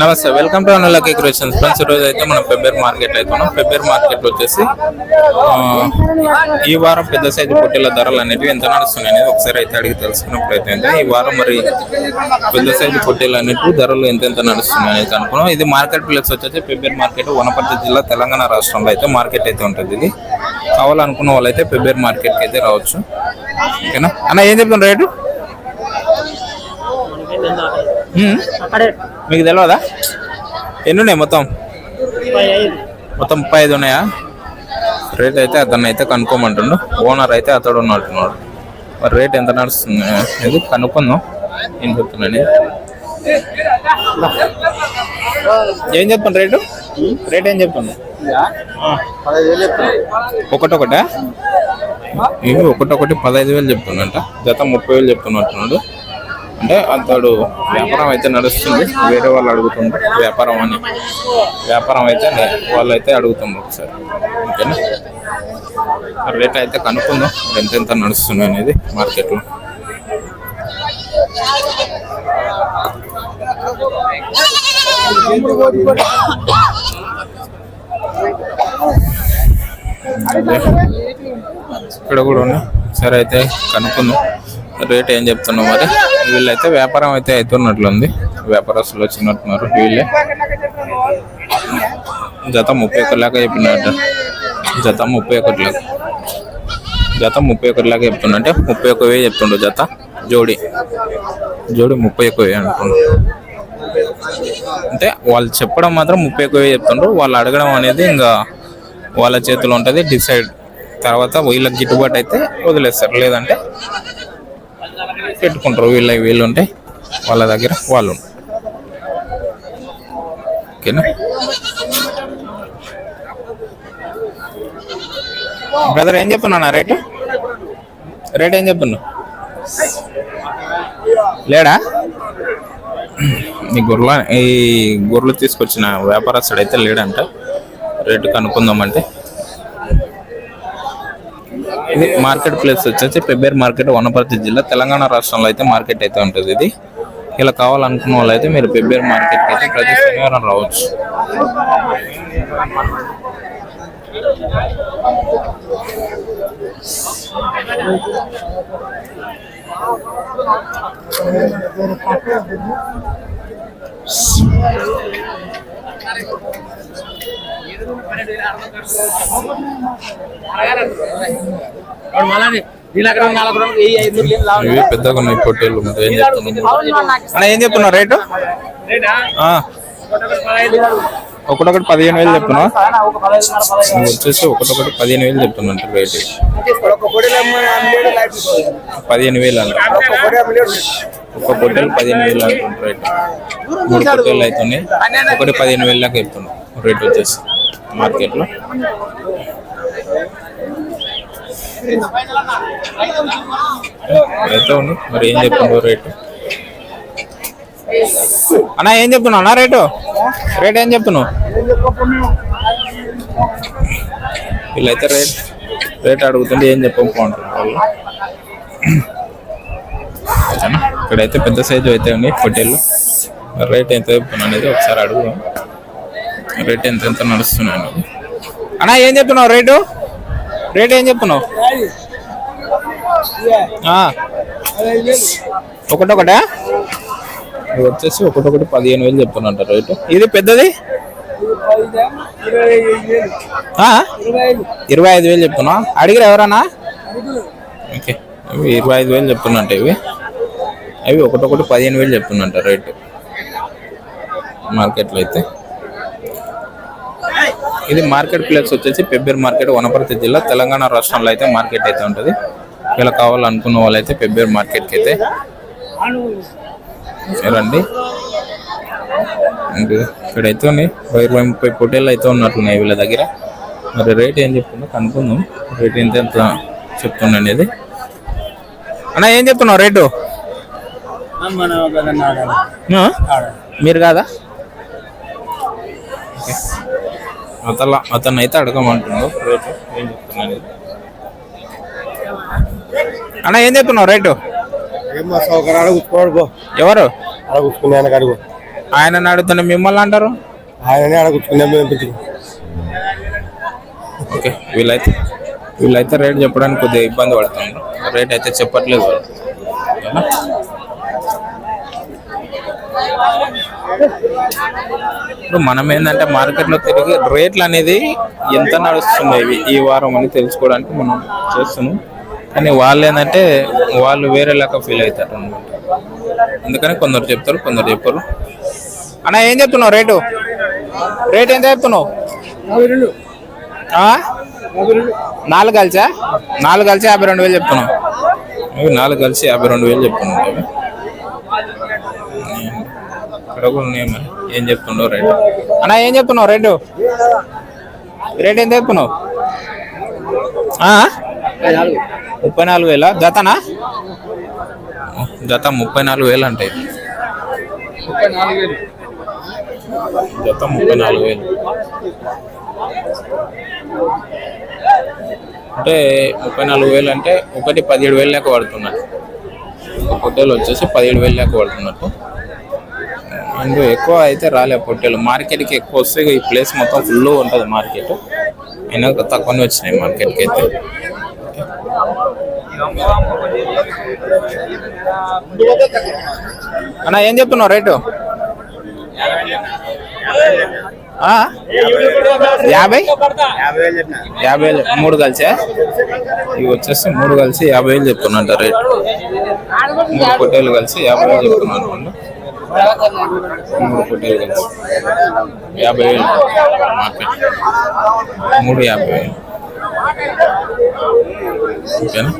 నమస్తే welcome to అనులకి creations friends ఈరోజు అయితే మనం ఫెబ్రవరి మార్కెట్ అయితే ఉన్నాం ఫెబ్రవరి మార్కెట్ వచ్చేసి ఈ వారం పెద్ద సైజు పొట్టేల ధరలు అనేవి ఎంత నడుస్తున్నాయి అనేది ఒకసారి అయితే అడిగి తెలుసుకున్నప్పుడు ప్రయత్నం ఈ వారం మరి పెద్ద సైజు పొట్టేలు అనేవి ధరలు ఎంత నడుస్తున్నాయి అనేది అనుకున్నాం. ఇది మార్కెట్ ప్లేస్ వచ్చేసి ఫెబ్రవరి మార్కెట్ వనపర్తి జిల్లా తెలంగాణ రాష్ట్రంలో అయితే మార్కెట్ అయితే ఉంటుంది ఇది. కావాలనుకున్న వాళ్ళైతే ఫెబ్రవరి మార్కెట్కి అయితే రావచ్చు. ఓకేనా? అన్న ఏం చెప్తున్నారు రేటు? మీకు తెలియదా ఎన్ని ఉన్నాయి మొత్తం? మొత్తం ముప్పై ఐదు ఉన్నాయా? రేట్ అయితే అతను అయితే కనుక్కోమంటుండు. ఓనర్ అయితే అతడు ఉన్నట్టున్నాడు. మరి రేట్ ఎంత నడుస్తుంది ఇది కనుక్కుందాం. ఏం చెప్తున్నాను ఏం చెప్పండి రేటు? రేట్ ఏం చెప్పండి ఒకటొకటా? ఇవి ఒకటొకటి పదహైదు వేలు చెప్తున్నంట. జత ముప్పై వేలు చెప్తున్నట్టున్నాడు. అంటే అతడు వ్యాపారం అయితే నడుస్తుంది. వేరే వాళ్ళు అడుగుతుండ్రు వ్యాపారం అని. వ్యాపారం అయితే వాళ్ళు అయితే అడుగుతుండ్రు ఒకసారి. ఓకేనా? రేట్ అయితే కనుక్కుందాం. ఎంత నడుస్తుంది అనేది మార్కెట్లో. ఇక్కడ కూడా ఉన్నాయి. సరే అయితే కనుక్కుందాం. రేట్ ఏం చెప్తున్నావు మరి? వీళ్ళైతే వ్యాపారం అయితే అవుతున్నట్లుంది వ్యాపారస్తులు వచ్చినట్టున్నారు వీళ్ళే. జత ముప్పై ఒకటి లాగా చెప్పినట్టు. జత ముప్పై ఒకటి లాగా. జత ముప్పై ఒకటి లాగా చెప్తున్నా అంటే ముప్పై ఒక వే చెప్తుండ్రు జత. జోడి. జోడి ముప్పై ఒక వే అంటుండ్రు అంటే వాళ్ళు చెప్పడం మాత్రం ముప్పై ఒక వే చెప్తుండ్రు. వాళ్ళు అడగడం అనేది ఇంకా వాళ్ళ చేతిలో ఉంటుంది. డిసైడ్. తర్వాత వీళ్ళకి గిట్టుబాటు అయితే వదిలేస్తారు. లేదంటే పెట్టుకుంటారు. వీళ్ళ వీళ్ళు ఉంటే వాళ్ళ దగ్గర వాళ్ళు ఓకేనా? బ్రదర్ ఏం చెప్పున్నా రేటు? రేట్ ఏం చెప్పున్నా లేడా? ఈ గొర్రెల ఈ గొర్రెలు తీసుకొచ్చిన వ్యాపారస్తుడు అయితే లేడంట. రేటు కనుక్కుందామంటే ఇది మార్కెట్ ప్లేస్ వచ్చేసి పెబ్బేర్ మార్కెట్ వనపర్తి జిల్లా. తెలంగాణ రాష్ట్రంలో అయితే మార్కెట్ అయితే ఉంటుంది ఇది. ఇలా కావాలనుకున్న వాళ్ళు అయితే మీరు పెబ్బేర్ మార్కెట్కి అయితే ప్రతి శనివారం రావచ్చు. ఇవి పెద్దగా ఉన్నాయి పొట్టేళ్ళు ఏం చెప్తున్నావు అన్న ఏం చెప్తున్నావు? రేటు? ఆ. ఒకటొకటి పదిహేను వేలు చెప్తున్నావు నువ్వు వచ్చేసి ఒకటొకటి పదిహేను వేలు చెప్తున్నట్టు రేటు. పదిహేను వేలు అంట ఒక పొట్టేలు పదిహేను వేలు అంటుండ్రు రేటు. మూడు పొట్టేలు అవుతున్నాయి ఒకటి పదిహేను వేలు దాకా చెప్తున్నాం. రేట్ వచ్చేసి మార్కెట్లో. అయితే ఉంది మరి ఏం చెప్తుండ్రు రేటు? అన్న ఏం చెప్తున్నావు? అన్న రేటు? రేట్ ఏం చెప్తున్నావు? వీళ్ళైతే రేట్ రేట్ అడుగుతుంటే ఏం చెప్పం బాగుంటుంది వాళ్ళు? ఇక్కడైతే పెద్ద సైజు అయితే ఉంది పొట్టేళ్ళు. రేట్ ఎంత చెప్తున్నా అనేది ఒకసారి అడుగు. రేట్ ఎంత ఎంత నడుస్తున్నాయి అన్న ఏం చెప్తున్నావు రేటు? రేట్ ఏం చెప్తున్నావు? ఒకటొకటా ఇది వచ్చేసి ఒకటొకటి పదిహేను వేలు చెప్తున్నట్ట రేటు? ఇది పెద్దది? ఇరవై ఐదు వేలు చెప్తున్నా. అడిగిరా ఎవరన్నా? ఓకే. ఇవి ఇరవై ఐదు వేలు చెప్తున్నట్ట ఇవి. అవి ఒకటొకటి పదిహేను వేలు చెప్తున్నట్ట రేటు? మార్కెట్లో అయితే. ఇది మార్కెట్ ప్లేస్ వచ్చేసి పెబ్బేరు మార్కెట్ వనపర్తి జిల్లా తెలంగాణ రాష్ట్రంలో అయితే మార్కెట్ అయితే ఉంటుంది. ఇలా కావాలనుకున్న వాళ్ళైతే పెబ్బేరు మార్కెట్కి అయితే రండి ఇంకా ఇక్కడైతే ఉన్నాయి. ఇరవై ముప్పై పొటేళ్ళు అయితే ఉన్నట్లున్నాయి వీళ్ళ దగ్గర. మరి రేట్ ఏం చెప్తుందో కనుక్కుందాం. రేట్ ఎంత ఎంత చెప్తున్నా అనేది. అన్న ఏం చెప్తున్నావు రేటు? మీరు కాదా? ఓకే. అతల అతను అయితే అడగమంటున్నాడు రేటు ఏం చెప్తున్నా అనేది. అన్న ఏం చెప్తున్నావు? రేటు. ఎవరు? వెనక అడుగు ఆయన అడుగుతున్న మిమ్మల్ని అంటారు? ఆయననే అడుగుతున్నాం ఓకే వీళ్ళైతే వీళ్ళైతే రేట్ చెప్పడానికి కొద్దిగా ఇబ్బంది పడుతుంది రేట్ అయితే చెప్పట్లేదు వాళ్ళు. ఓకేనా? ఇప్పుడు మనం ఏంటంటే మార్కెట్లో తిరిగి రేట్లు అనేది ఎంత నడుస్తున్నాయి ఇవి ఈ వారం అని తెలుసుకోవడానికి మనం చేస్తున్నాం. కానీ వాళ్ళు ఏంటంటే వాళ్ళు వేరే లాగా ఫీల్ అవుతారు అనమాట అందుకని కొందరు చెప్తారు కొందరు చెప్పరు. అన్న ఏం చెప్తున్నావు రేటు? రేట్ ఎంత చెప్తున్నావు? నాలుగు కలిసా? నాలుగు కలిసి యాభై రెండు వేలు చెప్తున్నావు. నాలుగు కలిసి యాభై రెండు వేలు చెప్తున్నావు ఇవి. ఇక్కడ కూడా ఉన్నాయి మరి. ఏం చెప్తున్నావు రేటు? అన్న ఏం చెప్తున్నావు? రేటు. రేట్ ఎంత చెప్తున్నావు? ముప్పై నాలుగు వేల? జతనా? జత ముప్పై నాలుగు వేలు అంటే జత ముప్పై నాలుగు వేలు. అంటే ముప్పై నాలుగు వేలు అంటే ఒకటి పదిహేడు వేలు లెక్క పడుతున్నట్టు. ఒక పొట్టేలు వచ్చేసి పదిహేడు వేలు లెక్క పడుతున్నట్టు. అండ్ ఎక్కువ అయితే రాలే పొట్టేలు. మార్కెట్కి ఎక్కువ వస్తే ఈ ప్లేస్ మొత్తం ఫుల్ ఉంటుంది మార్కెట్. అయినా తక్కువనే వచ్చినాయి మార్కెట్కి అయితే. అన్న ఏం చెప్తున్నావు రేటు? యాభై? యాభై వేలు. మూడు కలిసా? ఇవి వచ్చేసి మూడు కలిసి యాభై వేలు చెప్తున్నా రేట్. మూడు పొట్టేలు కలిసి యాభై వేలు చెప్తున్నారు అనుకోండి మూడు యాభై వేలు. మార్కెట్ మూడు యాభై వేలు. ఓకేనా?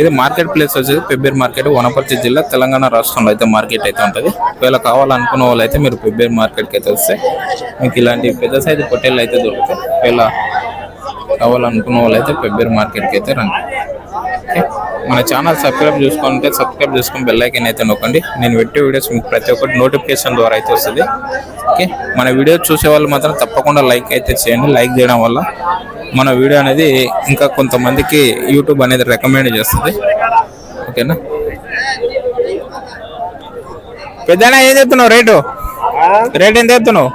ఇది మార్కెట్ ప్లేస్ వచ్చేది పెబ్బేరు మార్కెట్ వనపర్తి జిల్లా తెలంగాణ రాష్ట్రంలో అయితే మార్కెట్ అయితే ఉంటుంది. ఒకవేళ కావాలనుకున్న వాళ్ళు అయితే మీరు పెబ్బేరు మార్కెట్కి అయితే వస్తే మీకు ఇలాంటి పెద్ద సైజు పొట్టేళ్ళు అయితే దొరుకుతాయి. ఒకవేళ కావాలనుకున్న వాళ్ళు అయితే పెబ్బేరు మార్కెట్కి అయితే రండి. ఓకే? మన ఛానల్ సబ్స్క్రైబ్ చూసుకుంటే సబ్స్క్రైబ్ చేసుకుని బెల్ ఐకన్ అయితే నొక్కండి. నేను పెట్టే వీడియోస్ మీకు ప్రతి ఒక్కటి నోటిఫికేషన్ ద్వారా అయితే వస్తుంది. ఓకే మన వీడియో చూసే వాళ్ళు మాత్రం తప్పకుండా లైక్ అయితే చేయండి. లైక్ చేయడం వల్ల మన వీడియో అనేది ఇంకా కొంతమందికి యూట్యూబ్ అనేది రికమెండ్ చేస్తుంది. ఓకేనా పెద్దనా ఏం చెప్తున్నావు? రేటు? రేట్ ఎంత చెప్తున్నావు?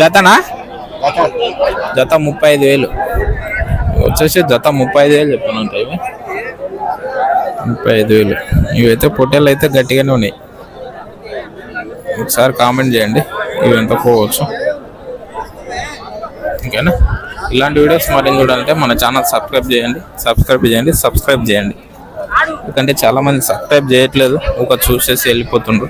జతనా? జత ముప్పై ఐదు వేలు. వచ్చేసి జత ముప్పై ఐదు వేలు చెప్తున్నా ఇవి. ముప్పై ఐదు వేలు. ఇవైతే పొట్టేలు అయితే గట్టిగానే ఉన్నాయి. ఒకసారి కామెంట్ చేయండి. ఇవి ఎంత పోవచ్చు. ఓకేనా? ఇలాంటి వీడియోస్ మరిన్ని చూడాలంటే మన ఛానల్ సబ్స్క్రైబ్ చేయండి. సబ్స్క్రైబ్ చేయండి. సబ్స్క్రైబ్ చేయండి. ఎందుకంటే చాలా మంది సబ్స్క్రైబ్ చేయట్లేదు. ఒక చూసేసి వెళ్ళిపోతుండ్రు.